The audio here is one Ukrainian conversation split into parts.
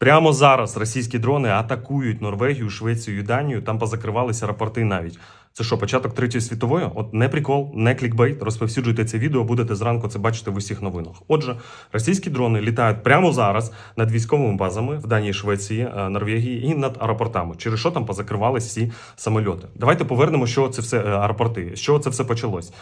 Прямо зараз російські дрони атакують Норвегію, Швецію і Данію. Там позакривалися рапорти навіть. Це що, початок третьої світової? От не прикол, не клікбейт. Розповсюджуйте це відео, будете зранку це бачити в усіх новинах. Отже, російські дрони літають прямо зараз над військовими базами в Данії, Швеції, е, Норвегії і над аеропортами. Через що там позакривались всі самольоти? Давайте повернемо, що це все е, аеропорти, чого це все почалось.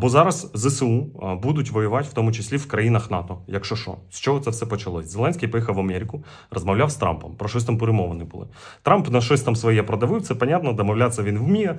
Бо зараз ЗСУ будуть воювати, в тому числі в країнах НАТО. Якщо що, з чого це все почалось? Зеленський поїхав в Америку, розмовляв з Трампом. Про щось там перемовини були. Трамп на щось там своє продавив. Це понятно, домовлятися він вміє.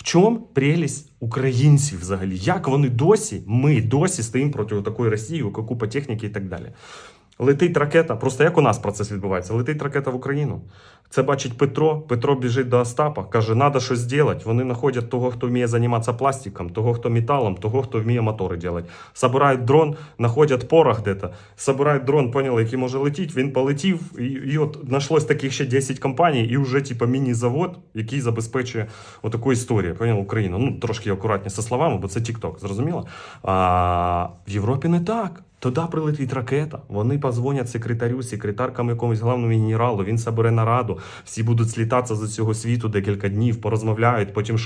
в чому прелість українців взагалі? Як вони досі, ми досі стоїмо проти такої Росії, купа техніки і так далі. Летить ракета, просто як у нас процес відбувається? Летить ракета в Україну. Це бачить Петро. Петро біжить до Остапа, каже, треба щось зробити. Вони знаходять того, хто вміє займатися пластиком, того, хто металом, того, хто вміє мотори робити. Собирають дрон, знаходять порох де-то, собирають дрон, поняли, який може летіти, він полетів, і, і от знайшлось таких ще 10 компаній, і вже типа міні-завод, який забезпечує отаку історію. Поняли, Україну. Ну, трошки акуратні зі словами, бо це TikTok, зрозуміло? А в Європі не так. Туди прилетить ракета. Вони позвонять секретарю, секретаркам якомусь головному генералу. Він собере нараду. Всі будуть слітатися з цього світу декілька днів, порозмовляють. Потім